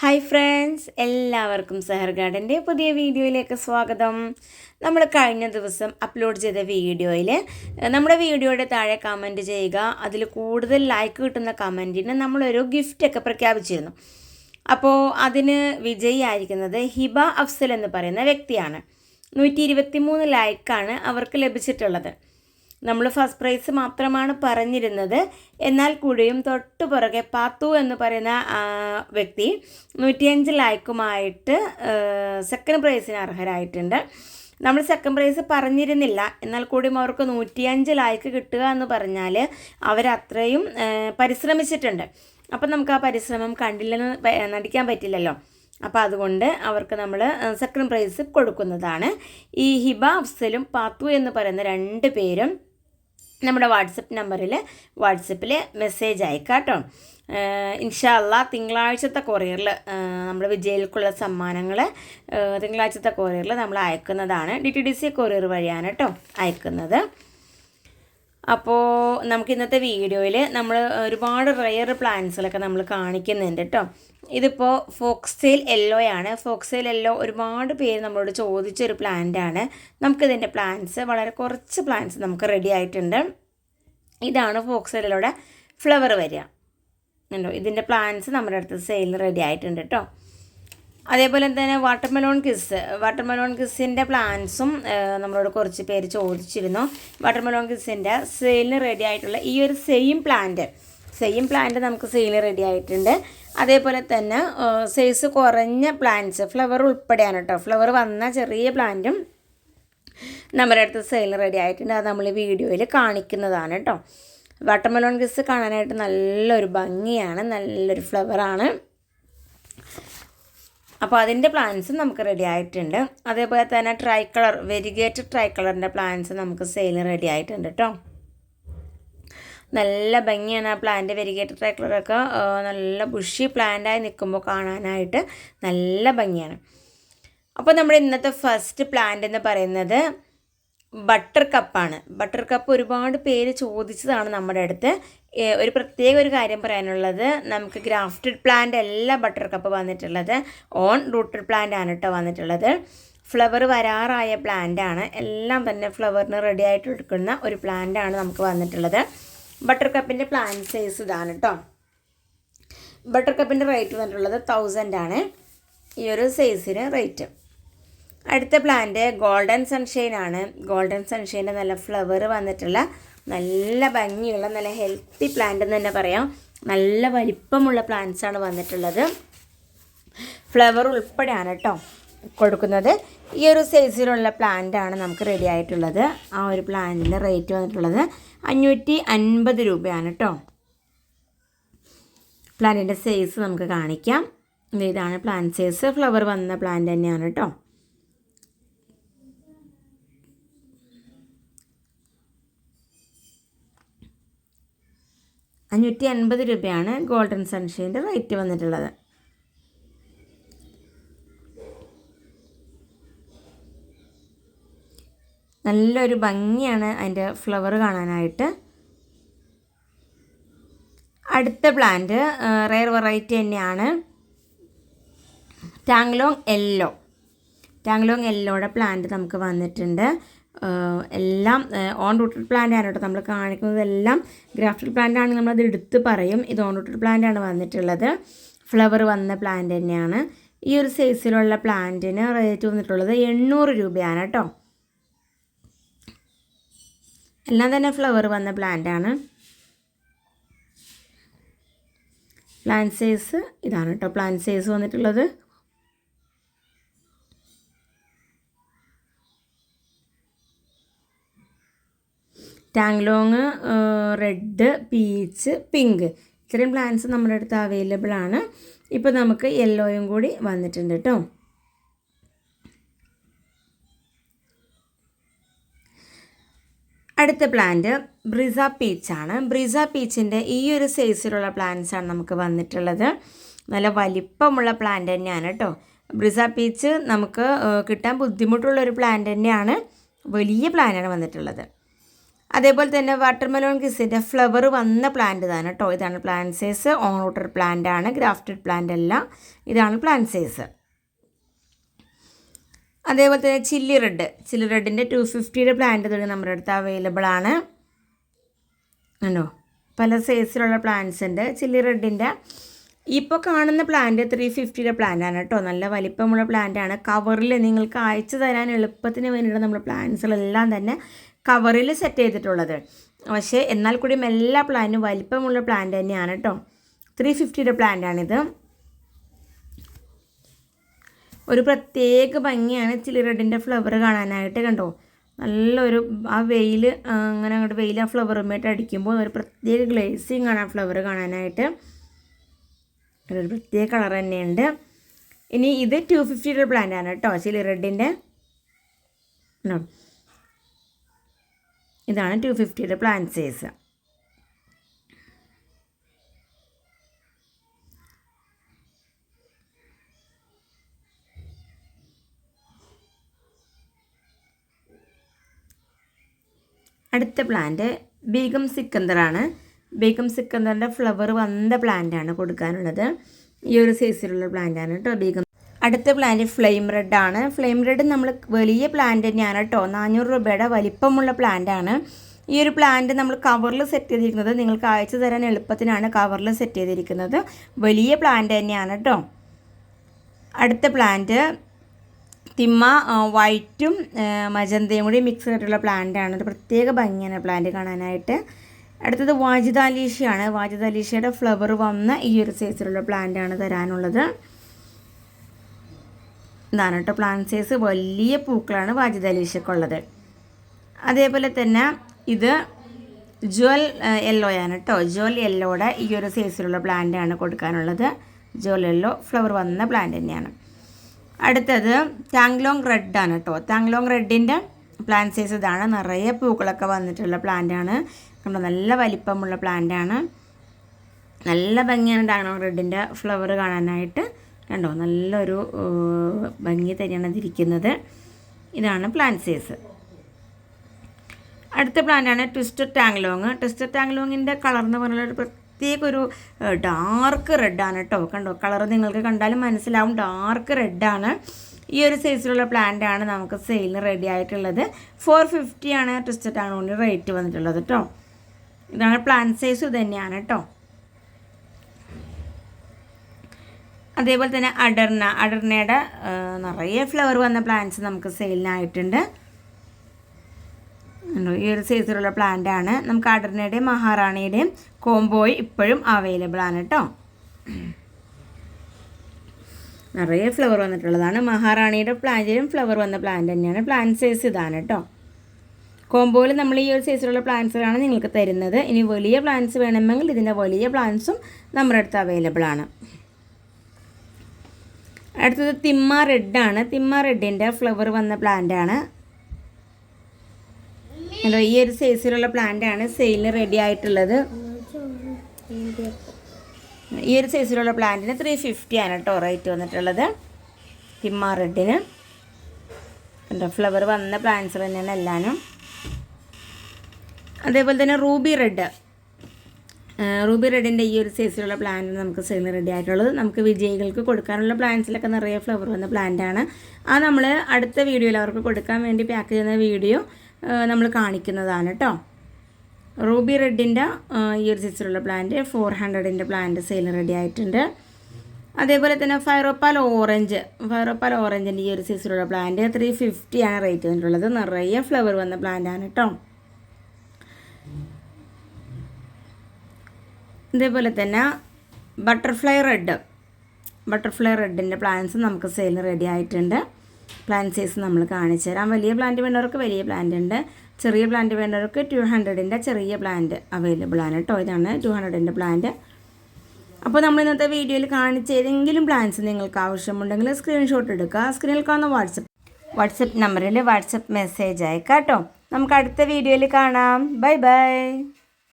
Hi friends എല്ലാവർക്കും സെഹർ ഗാർഡന്റെ പുതിയ വീഡിയോയിലേക്ക് സ്വാഗതം. നമ്മൾ കഴിഞ്ഞ ദിവസം അപ്ലോഡ് ചെയ്ത വീഡിയോയിൽ നമ്മുടെ വീഡിയോയുടെ താഴെ കമന്റ് ചെയ്യുക അതിൽ കൂടുതൽ ലൈക്ക് കിട്ടുന്ന കമന്റിന് നമ്മളൊരു ഗിഫ്റ്റൊക്കെ പ്രഖ്യാപിച്ചിരുന്നു. അപ്പോൾ അതിന് വിജയിയായിരിക്കുന്നത് ഹിബ അഫ്സൽ എന്ന് പറയുന്ന വ്യക്തിയാണ്. നൂറ്റി ഇരുപത്തി മൂന്ന് ലൈക്കാണ് അവർക്ക് ലഭിച്ചിട്ടുള്ളത്. നമ്മൾ ഫസ്റ്റ് പ്രൈസ് മാത്രമാണ് പറഞ്ഞിരുന്നത്. എന്നാൽ കൂടിയും തൊട്ടു പുറകെ പാത്തു എന്ന് പറയുന്ന വ്യക്തി നൂറ്റിയഞ്ച് ലൈക്കുമായിട്ട് സെക്കൻഡ് പ്രൈസിന് അർഹരായിട്ടുണ്ട്. നമ്മൾ സെക്കൻഡ് പ്രൈസ് പറഞ്ഞിരുന്നില്ല. എന്നാൽ കൂടിയും അവർക്ക് നൂറ്റിയഞ്ച് ലൈക്ക് കിട്ടുക എന്ന് പറഞ്ഞാൽ അവരത്രയും പരിശ്രമിച്ചിട്ടുണ്ട്. അപ്പം നമുക്ക് ആ പരിശ്രമം കണ്ടില്ലെന്ന് നടിക്കാൻ പറ്റില്ലല്ലോ. അപ്പോൾ അതുകൊണ്ട് അവർക്ക് നമ്മൾ സെക്കൻഡ് പ്രൈസ് കൊടുക്കുന്നതാണ്. ഈ ഹിബ അഫ്സലും പാത്തു എന്ന് പറയുന്ന രണ്ട് പേരും നമ്മുടെ വാട്സപ്പ് നമ്പറിൽ വാട്സപ്പിൽ മെസ്സേജ് അയക്കാം കേട്ടോ ഇൻഷാല്ല തിങ്കളാഴ്ചത്തെ കൊറിയറിൽ നമ്മുടെ വിജയിൽക്കുള്ള സമ്മാനങ്ങൾ തിങ്കളാഴ്ചത്തെ കൊറിയറിൽ നമ്മൾ അയക്കുന്നതാണ്. D T D C courier വഴിയാണ് കേട്ടോ അയക്കുന്നത്. അപ്പോൾ നമുക്ക് ഇന്നത്തെ വീഡിയോയിൽ നമ്മൾ ഒരുപാട് റെയർ പ്ലാന്റ്സുകളൊക്കെ നമ്മൾ കാണിക്കുന്നുണ്ട് കേട്ടോ ഇതിപ്പോൾ ഫോക്സെയിൽ യെല്ലോ ആണ്. ഫോക്സെയിൽ യെല്ലോ ഒരുപാട് പേര് നമ്മളോട് ചോദിച്ചൊരു പ്ലാന്റ് ആണ്. നമുക്കിതിന്റെ പ്ലാന്റ്സ് വളരെ കുറച്ച് പ്ലാന്റ്സ് നമുക്ക് റെഡി ആയിട്ടുണ്ട്. ഇതാണ് ഫോക്സെയിൽ യെല്ലോയുടെ ഫ്ലവർ വരിക. ഉണ്ടോ ഇതിന്റെ പ്ലാന്റ്സ് നമ്മുടെ അടുത്ത് സെയിൽ റെഡി ആയിട്ടുണ്ട് കേട്ടോ അതേപോലെ തന്നെ വാട്ടർമെലോൺ കിസ് വാട്ടർമെലോൺ കിസിന്റെ പ്ലാൻസും നമ്മളോട് കുറച്ച് പേര് ചോദിച്ചിരുന്നു. വാട്ടർമെലോൺ കിസിന്റെ സെയിലിന് റെഡി ആയിട്ടുള്ള ഈ ഒരു സെയിം പ്ലാന്റ് സെയിം പ്ലാന്റ് നമുക്ക് സെയിൽ റെഡി ആയിട്ടുണ്ട്. അതേപോലെ തന്നെ സൈസ് കുറഞ്ഞ പ്ലാന്റ്സ് ഫ്ലവർ ഉൾപ്പെടെയാണ് കേട്ടോ ഫ്ലവർ വന്ന ചെറിയ പ്ലാന്റും നമ്മുടെ അടുത്ത് സെയിൽ റെഡി ആയിട്ടുണ്ട്. അത് നമ്മൾ വീഡിയോയിൽ കാണിക്കുന്നതാണ് കേട്ടോ വാട്ടർമെലോൺ കിസ് കാണാനായിട്ട് നല്ലൊരു ഭംഗിയാണ് നല്ലൊരു ഫ്ലവറാണ് അപ്പോൾ അതിന്റെ പ്ലാൻസും നമുക്ക് റെഡി ആയിട്ടുണ്ട്. അതേപോലെ തന്നെ ട്രൈ കളർ വെരിഗേറ്റഡ് ട്രൈ കളറിന്റെ പ്ലാൻസ് നമുക്ക് സെയിലിന് റെഡി ആയിട്ടുണ്ട് കേട്ടോ നല്ല ഭംഗിയാണ് ആ പ്ലാന്റ് വെരിഗേറ്റഡ് ട്രൈ കളറൊക്കെ നല്ല ബുഷി പ്ലാന്റായി നിൽക്കുമ്പോൾ കാണാനായിട്ട് നല്ല ഭംഗിയാണ്. അപ്പോൾ നമ്മുടെ ഇന്നത്തെ ഫസ്റ്റ് പ്ലാന്റ് എന്ന് പറയുന്നത് ബട്ടർ കപ്പാണ്. ബട്ടർ കപ്പ് ഒരുപാട് പേര് ചോദിച്ചതാണ് നമ്മുടെ അടുത്ത്. ഒരു പ്രത്യേക ഒരു കാര്യം പറയാനുള്ളത് നമുക്ക് ഗ്രാഫ്റ്റഡ് പ്ലാന്റ് അല്ല ബട്ടർ കപ്പ് വന്നിട്ടുള്ളത്. ഓൺ റൂട്ടഡ് പ്ലാന്റ് ആണ് കേട്ടോ വന്നിട്ടുള്ളത്. ഫ്ലവർ വരാറായ പ്ലാന്റ് ആണ്. എല്ലാം തന്നെ ഫ്ലവറിന് റെഡി ആയിട്ട് എടുക്കുന്ന ഒരു പ്ലാന്റ് ആണ് നമുക്ക് വന്നിട്ടുള്ളത്. ബട്ടർ കപ്പിന്റെ പ്ലാന്റ് സൈസ് ഇതാണ് കേട്ടോ ബട്ടർ കപ്പിന്റെ റേറ്റ് വന്നിട്ടുള്ളത് തൗസൻഡ് ആണ്. ഈ ഒരു സൈസിന് റേറ്റ്. അടുത്ത പ്ലാന്റ് ഗോൾഡൻ സൺഷൈൻ ആണ്. ഗോൾഡൻ സൺഷൈന്റെ നല്ല ഫ്ലവർ വന്നിട്ടുള്ള നല്ല ഭംഗിയുള്ള നല്ല ഹെൽത്തി പ്ലാന്റ് എന്ന് തന്നെ പറയാം. നല്ല വലിപ്പമുള്ള പ്ലാന്റ്സ് ആണ് വന്നിട്ടുള്ളത്. ഫ്ലവർ ഉൾപ്പെടെയാണ് കേട്ടോ കൊടുക്കുന്നത്. ഈ ഒരു സൈസിലുള്ള പ്ലാന്റ് ആണ് നമുക്ക് റെഡി ആയിട്ടുള്ളത്. ആ ഒരു പ്ലാന്റിന്റെ റേറ്റ് വന്നിട്ടുള്ളത് അഞ്ഞൂറ്റി അൻപത് രൂപയാണ് കേട്ടോ പ്ലാന്റിന്റെ സൈസ് നമുക്ക് കാണിക്കാം. ഇതാണ് പ്ലാന്റ് സൈസ് ഫ്ലവർ വന്ന പ്ലാന്റ് തന്നെയാണ് കേട്ടോ അഞ്ഞൂറ്റി അൻപത് രൂപയാണ് ഗോൾഡൻ സൺഷൈന്റെ റേറ്റ് വന്നിട്ടുള്ളത്. നല്ലൊരു ഭംഗിയാണ് അതിന്റെ ഫ്ലവർ കാണാനായിട്ട്. അടുത്ത പ്ലാന്റ് റെയർ വെറൈറ്റി തന്നെയാണ്. ടാങ്ലോങ് യെല്ലോ. ടാങ്ലോങ് യെല്ലോയുടെ പ്ലാന്റ് നമുക്ക് വന്നിട്ടുണ്ട്. എല്ലാം ഓൺ റൂട്ടഡ് പ്ലാന്റ് ആണ് കേട്ടോ നമ്മൾ കാണിക്കുന്നതെല്ലാം. ഗ്രാഫ്റ്റഡ് പ്ലാന്റ് ആണെങ്കിൽ നമ്മളത് എടുത്ത് പറയും. ഇത് ഓൺ റൂട്ടഡ് പ്ലാന്റ് ആണ് വന്നിട്ടുള്ളത്. ഫ്ലവർ വന്ന പ്ലാന്റ് തന്നെയാണ്. ഈ ഒരു സൈസിലുള്ള പ്ലാന്റിന് റേറ്റ് വന്നിട്ടുള്ളത് എണ്ണൂറ് രൂപയാണ് കേട്ടോ. എല്ലാം തന്നെ ഫ്ലവർ വന്ന പ്ലാന്റ് ആണ്. പ്ലാന്റ് സൈസ് ഇതാണ് കേട്ടോ. പ്ലാന്റ് സൈസ് വന്നിട്ടുള്ളത്. ടാങ്ലോങ് റെഡ് പീച്ച് പിങ്ക്. ഇത്രയും പ്ലാന്റ്സ് നമ്മുടെ അടുത്ത് അവൈലബിൾ ആണ്. ഇപ്പോൾ നമുക്ക് യെല്ലോയും കൂടി വന്നിട്ടുണ്ട് കേട്ടോ അടുത്ത പ്ലാന്റ് ബ്രിസ പീച്ചാണ് ബ്രിസ പീച്ചിന്റെ ഈ ഒരു സൈസിലുള്ള പ്ലാന്റ്സ് ആണ് നമുക്ക് വന്നിട്ടുള്ളത്. നല്ല വലിപ്പമുള്ള പ്ലാന്റ് തന്നെയാണ് കേട്ടോ ബ്രിസ പീച്ച് നമുക്ക് കിട്ടാൻ ബുദ്ധിമുട്ടുള്ള ഒരു പ്ലാന്റ് തന്നെയാണ്. വലിയ പ്ലാന്റാണ് വന്നിട്ടുള്ളത്. അതേപോലെ തന്നെ വാട്ടർമെലോൺ കിസിന്റെ ഫ്ലവർ വന്ന പ്ലാന്റ് ഇതാണ് കേട്ടോ ഇതാണ് plant size own water plant ആണ് ഗ്രാഫ്റ്റഡ് പ്ലാന്റ് അല്ല. ഇതാണ് പ്ലാന്റ് സൈസ് അതേപോലെ തന്നെ ചില്ലി റെഡ് ചില്ലി റെഡിന്റെ ടു ഫിഫ്റ്റിയുടെ പ്ലാന്റ് തുടങ്ങി നമ്മുടെ അടുത്ത് അവൈലബിൾ ആണ്. ആണോ പല സൈസിലുള്ള പ്ലാന്റ്സ് ഉണ്ട്. ചില്ലി റെഡിന്റെ ഇപ്പോൾ കാണുന്ന പ്ലാന്റ് ത്രീ ഫിഫ്റ്റിയുടെ ആണ് കേട്ടോ നല്ല വലിപ്പമുള്ള പ്ലാന്റ് ആണ്. കവറിൽ നിങ്ങൾക്ക് അയച്ചു തരാൻ എളുപ്പത്തിന് വേണ്ടിയിട്ട് നമ്മൾ പ്ലാന്റ്സുകളെല്ലാം തന്നെ കവറിൽ സെറ്റ് ചെയ്തിട്ടുള്ളത്. പക്ഷേ എന്നാൽ കൂടിയും എല്ലാ പ്ലാന്റും വലിപ്പമുള്ള പ്ലാന്റ് തന്നെയാണ് കേട്ടോ ത്രീ ഫിഫ്റ്റിയുടെ പ്ലാന്റാണിത് ഒരു പ്രത്യേക ഭംഗിയാണ് ചില്ലി റെഡിന്റെ ഫ്ലവർ കാണാനായിട്ട് കണ്ടോ? നല്ലൊരു ആ വെയിൽ അങ്ങനെ അങ്ങോട്ട് വെയിൽ ആ ഫ്ലവറുമായിട്ട് അടിക്കുമ്പോൾ ഒരു പ്രത്യേക ഗ്ലേസിങ് ആണ് ആ ഫ്ലവർ കാണാനായിട്ട്. ഒരു പ്രത്യേക കളർ തന്നെയുണ്ട്. ഇനി ഇത് ടു ഫിഫ്റ്റിയുടെ പ്ലാന്റ് ആണ് കേട്ടോ ചില്ലി റെഡിന്റെ ഇതാണ് ടു ഫിഫ്റ്റിയുടെ പ്ലാന്റ് സൈസ് അടുത്ത പ്ലാന്റ് ബീഗം സിക്കന്ദറാണ്. ബീഗം സിക്കന്ദറിന്റെ ഫ്ലവർ വന്ന പ്ലാന്റാണ് കൊടുക്കാനുള്ളത്. ഈ ഒരു സൈസിലുള്ള പ്ലാന്റാണ് കേട്ടോ ബീഗം അടുത്ത പ്ലാന്റ് ഫ്ലെയിം റെഡ് ആണ്. ഫ്ലെയിം റെഡ് നമ്മൾ വലിയ പ്ലാന്റ് തന്നെയാണ് കേട്ടോ നാനൂറ് രൂപയുടെ വലിപ്പമുള്ള പ്ലാന്റ് ആണ്. ഈ ഒരു പ്ലാന്റ് നമ്മൾ കവറിൽ സെറ്റ് ചെയ്തിരിക്കുന്നത് നിങ്ങൾക്ക് അയച്ചു തരാൻ എളുപ്പത്തിനാണ് കവറിൽ സെറ്റ് ചെയ്തിരിക്കുന്നത്. വലിയ പ്ലാന്റ് തന്നെയാണ് കേട്ടോ അടുത്ത പ്ലാന്റ് തിമ്മ വൈറ്റും മജന്തയും കൂടി മിക്സ് ചെയ്തിട്ടുള്ള പ്ലാന്റാണ് ഒരു പ്രത്യേക ഭംഗിയാണ് പ്ലാന്റ് കാണാനായിട്ട്. അടുത്തത് വാജിദാലീഷയാണ് വാജിദാലീഷയുടെ ഫ്ലവർ വന്ന ഈ ഒരു സൈസിലുള്ള പ്ലാന്റാണ് തരാനുള്ളത്. ഇതാണ് കേട്ടോ സൈസ് വലിയ പൂക്കളാണ് വാജിദാലീഷക്കുള്ളത് അതേപോലെ തന്നെ ഇത് ജ്വൽ യെല്ലോ ആണ് കേട്ടോ ജ്വൽ യെല്ലോയുടെ ഈ ഒരു സൈസിലുള്ള പ്ലാന്റാണ് കൊടുക്കാനുള്ളത്. ജ്വൽ യെല്ലോ ഫ്ലവർ വന്ന പ്ലാന്റ് തന്നെയാണ്. അടുത്തത് താങ്ലോങ് റെഡാണ് കേട്ടോ താങ്ലോങ് റെഡിന്റെ പ്ലാന്റ് സൈസ് ഇതാണ്. നിറയെ പൂക്കളൊക്കെ വന്നിട്ടുള്ള പ്ലാന്റാണ് നമ്മുടെ നല്ല വലിപ്പമുള്ള പ്ലാന്റാണ് നല്ല ഭംഗിയാണ് താങ്ലോങ് റെഡിന്റെ ഫ്ലവർ കാണാനായിട്ട്. കണ്ടോ? നല്ലൊരു ഭംഗി തന്നെയാണ് അതിരിക്കുന്നത്. ഇതാണ് പ്ലാൻസേസ് സൈസ് അടുത്ത പ്ലാന്റാണ് ട്വിസ്റ്റഡ് ടാങ്ലോങ് ട്വിസ്റ്റഡ് ടാങ്ലോങ്ങിന്റെ കളർ എന്ന് പറഞ്ഞാൽ ഒരു പ്രത്യേക ഒരു ഡാർക്ക് റെഡാണ് കേട്ടോ കണ്ടോ? കളർ നിങ്ങൾക്ക് കണ്ടാലും മനസ്സിലാവും. ഡാർക്ക് റെഡാണ് ഈ ഒരു സൈസിലുള്ള പ്ലാന്റാണ് നമുക്ക് സെയിലിന് റെഡി ആയിട്ടുള്ളത്. ഫോർ ഫിഫ്റ്റിയാണ് ആണ് ട്വിസ്റ്റഡ് ടാങ്ലോങ്ങിന്റെ റേറ്റ് വന്നിട്ടുള്ളത് കേട്ടോ ഇതാണ് പ്ലാന്റ് സൈസ് തന്നെയാണ് കേട്ടോ അതേപോലെ തന്നെ അഡർന അഡർനയുടെ നിറയെ ഫ്ലവർ വന്ന പ്ലാന്റ്സ് നമുക്ക് സെയിലിനായിട്ടുണ്ട് ഈ ഒരു സൈസിലുള്ള പ്ലാന്റ് ആണ്. നമുക്ക് അടർണയുടെയും മഹാറാണിയുടെയും കോംബോയ് ഇപ്പോഴും അവൈലബിൾ ആണ് കേട്ടോ നിറയെ ഫ്ലവർ വന്നിട്ടുള്ളതാണ്. മഹാറാണിയുടെ പ്ലാന്റിലും ഫ്ലവർ വന്ന പ്ലാന്റ് തന്നെയാണ്. പ്ലാന്റ് സൈസ് ഇതാണ് കേട്ടോ കോംബോയിൽ നമ്മൾ ഈ ഒരു സൈസിലുള്ള പ്ലാന്റ്സുകളാണ് നിങ്ങൾക്ക് തരുന്നത്. ഇനി വലിയ പ്ലാന്റ്സ് വേണമെങ്കിൽ ഇതിന്റെ വലിയ പ്ലാന്റ്സും നമ്മുടെ അടുത്ത് അവൈലബിൾ ആണ്. അടുത്തത് തിമ്മ റെഡാണ് തിമ്മ റെഡിന്റെ ഫ്ലവർ വന്ന പ്ലാന്റ് ആണ്. കണ്ടോ ഈ ഒരു സൈസിലുള്ള പ്ലാന്റ് ആണ് സെയിലിന് റെഡി ആയിട്ടുള്ളത്. ഈ ഒരു സൈസിലുള്ള പ്ലാന്റിന് ത്രീ ഫിഫ്റ്റി ആണ് കേട്ടോ റേറ്റ് വന്നിട്ടുള്ളത്. തിമ്മ റെഡിന് എന്താ ഫ്ലവർ വന്ന പ്ലാന്റ്സ് തന്നെയാണ് എല്ലാനും. അതേപോലെ തന്നെ റൂബി റെഡ് റൂബി റെഡിന്റെ ഈ ഒരു സൈസിലുള്ള പ്ലാന്റ് നമുക്ക് സെയിൽ റെഡി ആയിട്ടുള്ളത്. നമുക്ക് വിജയികൾക്ക് കൊടുക്കാനുള്ള പ്ലാന്റ്സിലൊക്കെ നിറയെ ഫ്ലവർ വന്ന പ്ലാന്റാണ് ആ നമ്മൾ അടുത്ത വീഡിയോയിൽ അവർക്ക് കൊടുക്കാൻ വേണ്ടി പാക്ക് ചെയ്യുന്ന വീഡിയോ നമ്മൾ കാണിക്കുന്നതാണ് കേട്ടോ റൂബി റെഡിന്റെ ഈ ഒരു സൈസിലുള്ള പ്ലാന്റ് ഫോർ ഹൺഡ്രഡിന്റെ പ്ലാന്റ് സെയിൽ റെഡി ആയിട്ടുണ്ട്. അതേപോലെ തന്നെ ഫൈറോപ്പാൽ ഓറഞ്ച് ഫൈറോപ്പാൽ ഓറഞ്ചിന്റെ ഈ ഒരു സൈസിലുള്ള പ്ലാന്റ് ത്രീ ഫിഫ്റ്റിയാണ് റേറ്റ് വന്നിട്ടുള്ളത് നിറയെ ഫ്ലവർ വന്ന പ്ലാന്റ് ആണ് കേട്ടോ ഇതേപോലെ തന്നെ ബട്ടർഫ്ലൈ റെഡ്. ബട്ടർഫ്ലൈ റെഡിന്റെ പ്ലാന്റ്സ് നമുക്ക് സെയിൽ റെഡി ആയിട്ടുണ്ട്. പ്ലാന്റ് സൈസ് നമ്മൾ കാണിച്ചു തരാം. വലിയ പ്ലാന്റ് വേണ്ടവർക്ക് വലിയ പ്ലാന്റ് ഉണ്ട്. ചെറിയ പ്ലാന്റ് വേണ്ടവർക്ക് ടു ഹൺഡ്രഡിന്റെ ചെറിയ പ്ലാന്റ് അവൈലബിൾ ആണ് കേട്ടോ ഇതാണ് ടു ഹൺഡ്രഡിന്റെ പ്ലാന്റ് അപ്പോൾ നമ്മൾ ഇന്നത്തെ വീഡിയോയിൽ കാണിച്ച ഏതെങ്കിലും പ്ലാൻസ് നിങ്ങൾക്ക് ആവശ്യമുണ്ടെങ്കിൽ സ്ക്രീൻഷോട്ട് എടുക്കുക സ്ക്രീനിൽ കാണുന്ന വാട്സപ്പ് വാട്സപ്പ് നമ്പറിൽ വാട്സപ്പ് മെസ്സേജ് അയക്കാം കേട്ടോ നമുക്ക് അടുത്ത വീഡിയോയിൽ കാണാം. Bye bye